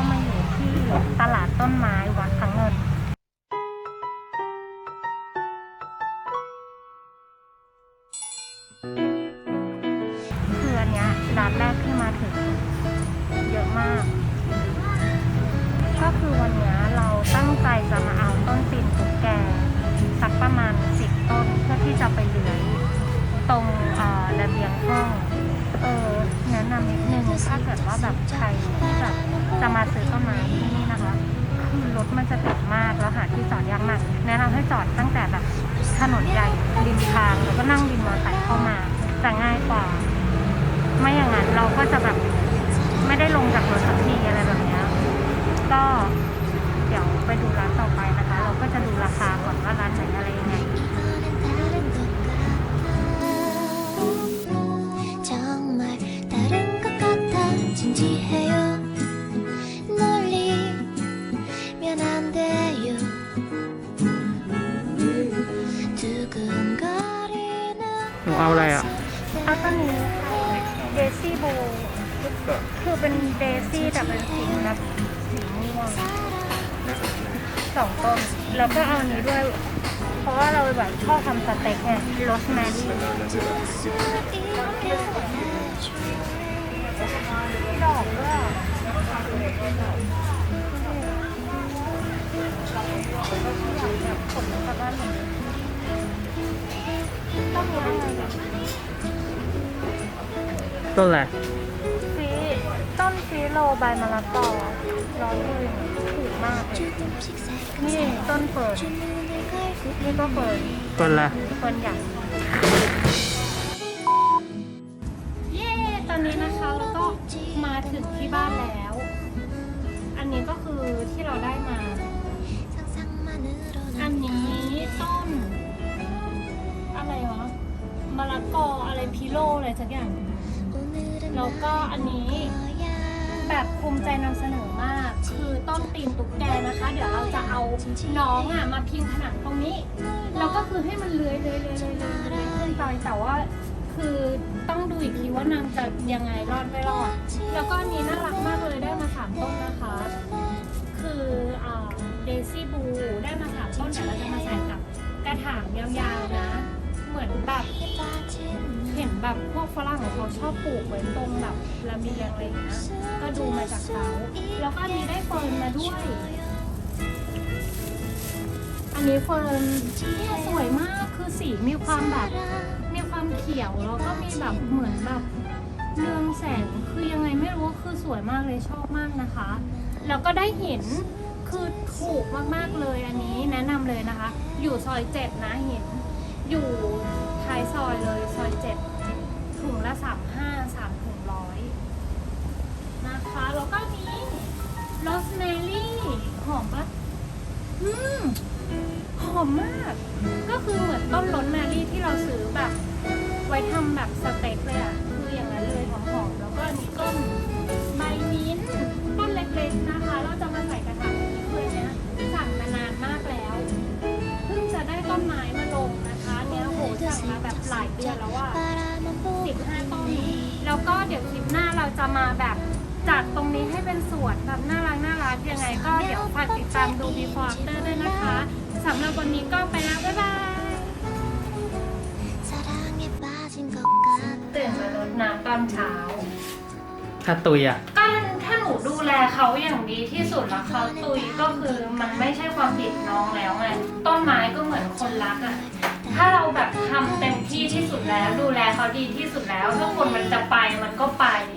ก็มาอยู่ที่ตลาดต้นไม้วัดพระเงินคืออันเนี้ยร้านแรกที่มาถึงเยอะมาก ก็คือวันเนี้ยเราตั้งใจจะมาเอาต้นตีนตุ๊กแก สักประมาณสิบต้นเพื่อที่จะไปเลื้อยตรงระเบียงห้อง ถ้าเกิดว่าแบบใครที่แบบจะมาซื้อต้นไม้ที่นี่นะคะคือรถมันจะติดมากแล้วหาที่จอดยากมาก แนะนำให้จอดตั้งแต่แบบถนนใหญ่ริมทางแล้วก็นั่งวินมอเตอร์ไซค์เข้ามาจะง่ายกว่า ไม่อย่างนั้นเราก็จะแบบไม่ได้ลงจากรถสักทีอะไรแบบเนี้ยก็เดี๋ยวไปดูร้านต่อไป เอาอะไรอะเอาต้นนี้เดซี่โบคือเป็นเดซี่แต่เป็นสีแบบสีม่วงสองต้น แล้วก็เอาอันนี้ด้วย เพราะว่าเราแบบชอบทำสเต็กไงโรสแมรี่ดอกด้ ต้นอะไรฟีต้นฟีโลใบมะละกอร้อยหนึ่งถูกมากเลยนี่ต้นเฟิร์นนี่ก็เฟิร์นต้นอะไรต้นใหญ่เย้ตอนนี้นะคะเราก็มาถึงที่บ้านแล้ว อันนี้ก็คือที่เราได้มา อันนี้ต้น อะไรวะมะละกออะไรพิโลอะไรสักอย่าง แล้วก็อันนี้แบบภูมิใจนำเสนอมาก คือต้นตีนตุ๊กแกนะคะ เดี๋ยวเราจะเอาน้องอะมาพิงผนังตรงนี้ แล้วก็คือให้มันเลื้อยเลื้อยเลื้อยเลื้อยเลื้อยเลื้อยขึ้นไปแต่ว่าคือต้องดูอีกทีว่านางจะยังไงรอดไม่รอด แล้วก็อันนี้น่ารักมากเลยได้มาสามต้นนะคะ คือเดซี่บูได้มาสามต้นแต่เราจะมาใส่กับกระถางยาวๆนะ มือนแบบเห็นแบบพวกฝรั่งเขาชอบปลูกไว้ตรงแบบระเบียงอะไรอย่างเงี้ยก็ดูมาจากเขาแล้วก็อันนี้ได้เฟิร์นมาด้วย อันนี้เฟิร์นสวยมากคือสีมีความแบบมีความเขียวแล้วก็มีแบบเหมือนแบบเรืองแสงคือยังไงไม่รู้คือสวยมากเลยชอบมากนะคะ แล้วก็ได้เห็นคือถูกมากๆเลยอันนี้แนะนำเลยนะคะ อยู่ซอยเจ็ดนะเห็น อยู่ท้ายซอยเลยซอยเจ็ดถุงละสามห้าสามถุงร้อยนะคะ แล้วก็มีโรสแมรี่หอมปะอืมหอมมาก ก็คือเหมือนต้นโรสแมรี่ที่เราซื้อแบบ ไว้ทำแบบสเต็กเลยอะคืออย่างนั้นเลยหอมๆแล้วก็อันนี้ต้ มาแบบจัดตรงนี้ให้เป็นสวนแบบน่ารักน่ารักยังไงก็เดี๋ยวฝากติดตามดู before after ด้วยนะคะสำหรับวันนี้ก็ไปแล้ว บ๊ายบาย 사랑에 빠진 것 같아 ตื่นมารดน้ำตอนเช้า ถ้าตุยอ่ะ ก็ถ้าหนูดูแลเขาอย่างดีที่สุดแล้วเขาตุยก็คือมันไม่ใช่ความผิดน้องแล้วไงต้นไม้ก็เหมือนคนรักอะ่ะ ถ้าเราแบบทำเต็มที่ที่สุดแล้ว ดูแลเขาดีที่สุดแล้ว ถ้าคนมันจะไปมันก็ไป 미안한 게